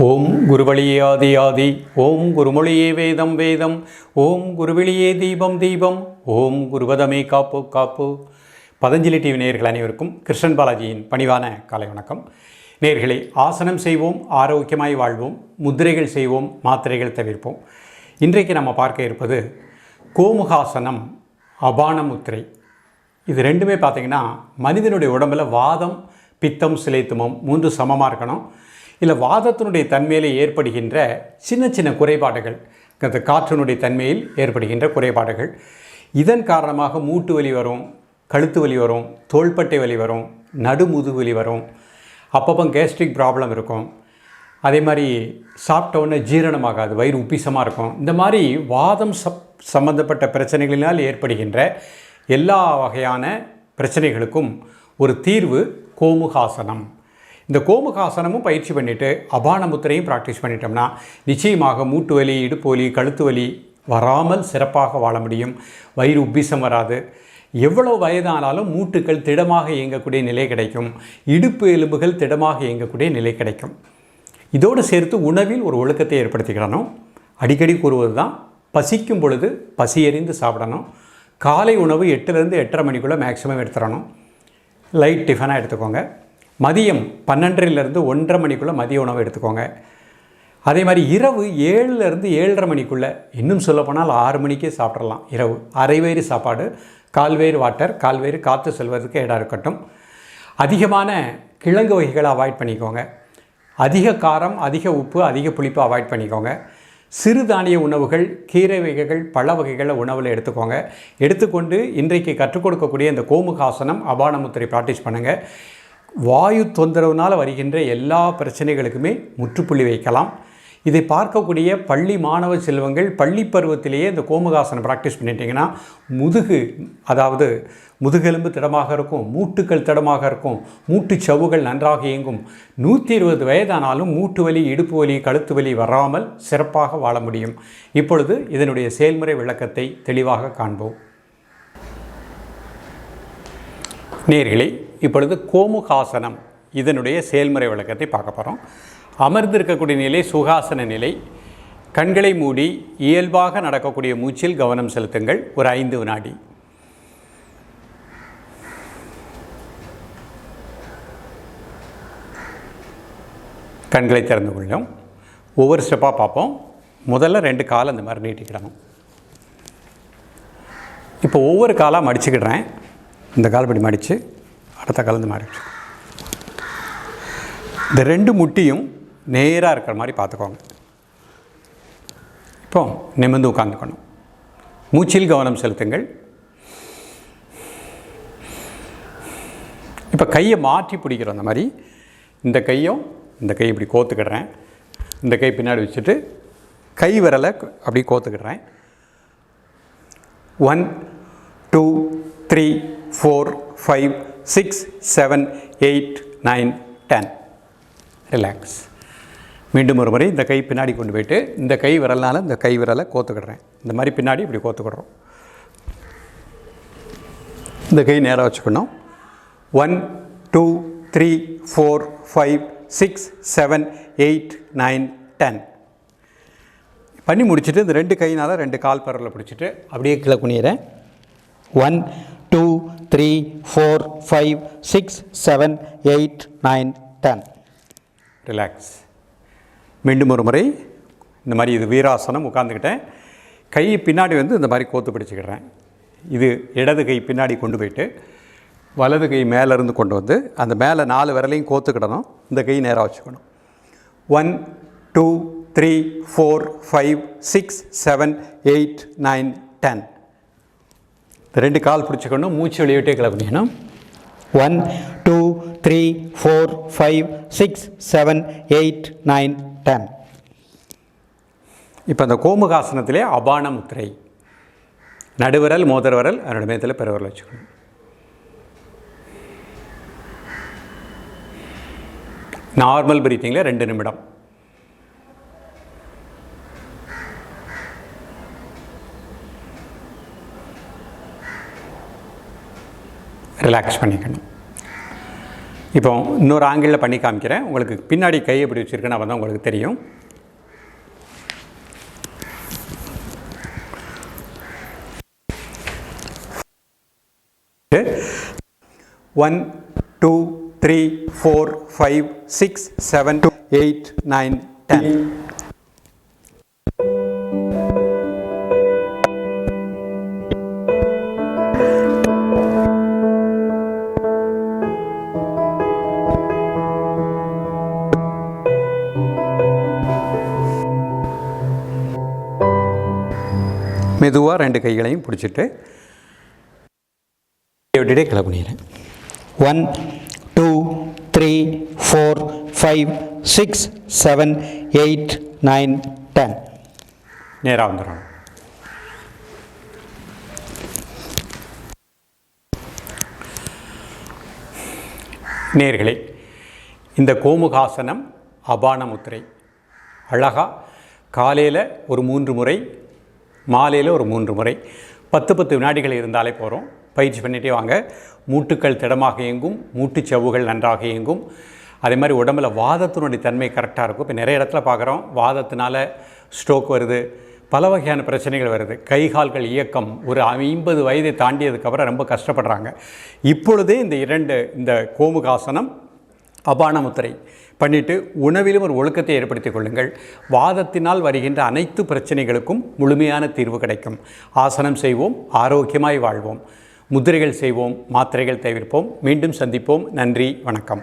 ஓம் குருவழியாதி ஆதி ஆதி ஓம் குருமொழியே வேதம் வேதம் ஓம் குருவெளியே தீபம் தீபம் ஓம் குருவதமே காப்பு காப்பு. பதஞ்சலி டிவி நேர்கள் அனைவருக்கும் கிருஷ்ணன் பாலாஜியின் பணிவான காலை வணக்கம். நேர்களை ஆசனம் செய்வோம் ஆரோக்கியமாய் வாழ்வோம் முத்திரைகள் செய்வோம் மாத்திரைகள் தவிர்ப்போம். இன்றைக்கு நம்ம பார்க்க இருப்பது கோமுகாசனம் அபான முத்திரை இது ரெண்டுமே பார்த்தீங்கன்னா மனிதனுடைய உடம்பில் வாதம் பித்தம் சிலைத்துமம் மூன்று சமமாக இருக்கணும். இல்லை வாதத்தினுடைய தன்மையில் ஏற்படுகின்ற சின்ன சின்ன குறைபாடுகள் அந்த காற்றினுடைய தன்மையில் ஏற்படுகின்ற குறைபாடுகள். இதன் காரணமாக மூட்டு வலி வரும் கழுத்து வலி வரும் தோள்பட்டை வலி வரும் நடுமுது வலி வரும் அப்பப்போ கேஸ்ட்ரிக் ப்ராப்ளம் இருக்கும். அதே மாதிரி சாப்பிட்டவுடனே ஜீரணமாகாது வயிறு உப்பிசமாக இருக்கும். இந்த மாதிரி வாதம் சப் சம்பந்தப்பட்ட பிரச்சனைகளினால் ஏற்படுகின்ற எல்லா வகையான பிரச்சனைகளுக்கும் ஒரு தீர்வு கோமுகாசனம். இந்த கோமுகாசனமும் பயிற்சி பண்ணிவிட்டு அபான முத்திரையும் ப்ராக்டிஸ் பண்ணிட்டோம்னா நிச்சயமாக மூட்டு வலி இடுப்பு வலி கழுத்து வலி வராமல் சிறப்பாக வாழ முடியும். வயிறு உப்பிசம் வராது. எவ்வளோ வயதானாலும் மூட்டுக்கள் திடமாக இயங்கக்கூடிய நிலை கிடைக்கும். இடுப்பு எலும்புகள் திடமாக இயங்கக்கூடிய நிலை கிடைக்கும். இதோடு சேர்த்து உணவில் ஒரு ஒழுக்கத்தை ஏற்படுத்திக்கிடணும். அடிக்கடி கூறுவது தான் பசிக்கும் பொழுது பசியறிந்து சாப்பிடணும். காலை உணவு எட்டுலேருந்து எட்டரை மணிக்குள்ளே மேக்ஸிமம் எடுத்துடணும். லைட் டிஃபனாக எடுத்துக்கோங்க. மதியம் பன்னெண்டரைலேருந்து ஒன்றரை மணிக்குள்ளே மதிய உணவு எடுத்துக்கோங்க. அதே மாதிரி இரவு ஏழுலேருந்து ஏழரை மணிக்குள்ளே இன்னும் சொல்லப்போனால் ஆறு மணிக்கே சாப்பிட்றலாம் இரவு அரைவயிறு சாப்பாடு கால்வேறு வாட்டர் கால்வேறு காற்று செல்வதற்கு இடம் இருக்கட்டும். அதிகமான கிழங்கு வகைகளை அவாய்ட் பண்ணிக்கோங்க. அதிக காரம் அதிக உப்பு அதிக புளிப்பு அவாய்ட் பண்ணிக்கோங்க. சிறுதானிய உணவுகள் கீரை வகைகள் பழ வகைகளை உணவில் எடுத்துக்கோங்க. எடுத்துக்கொண்டு இன்றைக்கு கற்றுக் கொடுக்கக்கூடிய இந்த கோமுகாசனம் அபானமுத்திரை ப்ராக்டிஸ் பண்ணுங்கள் வாயு தொந்தரவுனால் வருகின்ற எல்லா பிரச்சனைகளுக்குமே முற்றுப்புள்ளி வைக்கலாம். இதை பார்க்கக்கூடிய பள்ளி மாணவ செல்வங்கள் பள்ளி பருவத்திலேயே இந்த கோமுகாசனம் ப்ராக்டிஸ் பண்ணிட்டீங்கன்னா முதுகு அதாவது முதுகெலும்பு திடமாக இருக்கும் மூட்டுக்கள் திடமாக இருக்கும் மூட்டு சவ்வுகள் நன்றாக இயங்கும். நூற்றி இருபது வயதானாலும் மூட்டு வலி இடுப்பு வலி கழுத்து வலி வராமல் சிறப்பாக வாழ முடியும். இப்பொழுது இதனுடைய செயல்முறை விளக்கத்தை தெளிவாக காண்போம். நேர்களே இப்பொழுது கோமுகாசனம் இதனுடைய செயல்முறை விளக்கத்தை பார்க்க போகிறோம் அமர்ந்திருக்கக்கூடிய நிலை சுகாசன நிலை. கண்களை மூடி இயல்பாக நடக்கக்கூடிய மூச்சில் கவனம் செலுத்துங்கள். ஒரு ஐந்து வினாடி. கண்களை திறந்து கொள்ளும். ஒவ்வொரு ஸ்டெப்பாக பார்ப்போம். முதல்ல ரெண்டு கால் அந்த மாதிரி நீட்டிக்கிடணும். இப்போ ஒவ்வொரு காலாக மடிச்சுக்கிடுறேன். இந்த கால்படி மாடிச்சு மடித்து அடுத்த கலந்து மாறிடுச்சு. இந்த ரெண்டு முட்டியும் நேராக இருக்கிற மாதிரி பார்த்துக்கோங்க. இப்போ நிமிர்ந்து உட்காந்துக்கணும் மூச்சில் கவனம் செலுத்துங்கள். இப்போ கையை மாற்றி பிடிக்கிறோம் அந்த மாதிரி. இந்த கையும் இந்த கை இப்படி கோத்துக்கிடுறேன். இந்த கை பின்னாடி வச்சுட்டு கை விரலை அப்படி கோத்துக்கிடுறேன். One two three four five six seven eight nine ten relax மீண்டும் ஒரு முறை இந்த கை பின்னாடி கொண்டு போயிட்டு இந்த கை விரல்னால் இந்த கை விரலை கோத்துக்கிடுறேன். இந்த மாதிரி பின்னாடி இப்படி கோத்துக்கிடுறோம். இந்த கை நேராக வச்சுக்கணும். One two three four five six seven eight nine ten பண்ணி முடிச்சுட்டு இந்த ரெண்டு கையினால் ரெண்டு கால் பரலில் பிடிச்சிட்டு அப்படியே கீழே குனியிறேன். One two three four five six seven eight nine ten relax மீண்டும் ஒரு முறை இந்த மாதிரி இது வீராசனம் உட்காந்துக்கிட்டேன் கை பின்னாடி வந்து இந்த மாதிரி கோத்து பிடிச்சிக்கிறேன். இது இடது கை பின்னாடி கொண்டு போயிட்டு வலது கை மேலேருந்து கொண்டு வந்து அந்த மேலே நாலு விரலையும் கோத்துக்கிடணும். இந்த கை நேராக வச்சுக்கணும். One two three four five six seven eight nine ten ரெண்டு கால் பிடிச்சிக்கணும் மூச்சு வெளியிட்டே கிளம்பிக்கணும் one two three four five six seven eight nine ten இப்போ அந்த கோமுகாசனத்திலே அபான முத்திரை நடுவிரல் மோதிர விரல் அதனோட மேத்தில் பெருவரல் வச்சுக்கணும். நார்மல் பிரீத்திங்கில் ரெண்டு நிமிடம். ரிலாக்ஸ் பண்ணிக்கணும். இப்போ இன்னொரு ஆங்கிளில் பண்ணி காமிக்கிறேன். உங்களுக்கு பின்னாடி கை எப்படி வச்சுருக்கேன்னு அப்போ தான் உங்களுக்கு தெரியும். One two three four five six seven two eight nine ten மெதுவாக ரெண்டு கைகளையும் பிடிச்சிட்டு விட்டுட்டே கிளை பண்ணிடுறேன். One two three four five six seven eight nine ten நேராக வந்துடும் நேர்களே இந்த கோமுகாசனம் அபான முத்திரை அழகா காலையில் ஒரு மூன்று முறை மாலையில் ஒரு மூன்று முறை பத்து பத்து வினாடிகள் இருந்தாலே போகிறோம் பயிற்சி பண்ணிகிட்டே வாங்க. மூட்டுக்கள் திடமாக இயங்கும் மூட்டுச்சவுகள் நன்றாக இயங்கும். அதே மாதிரி உடம்புல வாதத்தினுடைய தன்மை கரெக்டாக இருக்கும். இப்போ நிறைய இடத்துல பார்க்குறோம் வாதத்தினால ஸ்ட்ரோக் வருது பல வகையான பிரச்சனைகள் வருது. கை கால்கள் இயக்கம் ஒரு ஐம்பது வயதை தாண்டியதுக்கப்புறம் ரொம்ப கஷ்டப்படுறாங்க. இப்பொழுதே இந்த இரண்டு இந்த கோமுகாசனம் அபானமுத்திரை பண்ணிட்டு உணவிலும் ஒரு ஒழுக்கத்தை ஏற்படுத்திக் கொள்ளுங்கள். வாதத்தினால் வருகின்ற அனைத்து பிரச்சனைகளுக்கும் முழுமையான தீர்வு கிடைக்கும். ஆசனம் செய்வோம் ஆரோக்கியமாய் வாழ்வோம். முத்திரைகள் செய்வோம் மாத்திரைகள் தவிர்ப்போம் மீண்டும் சந்திப்போம். நன்றி வணக்கம்.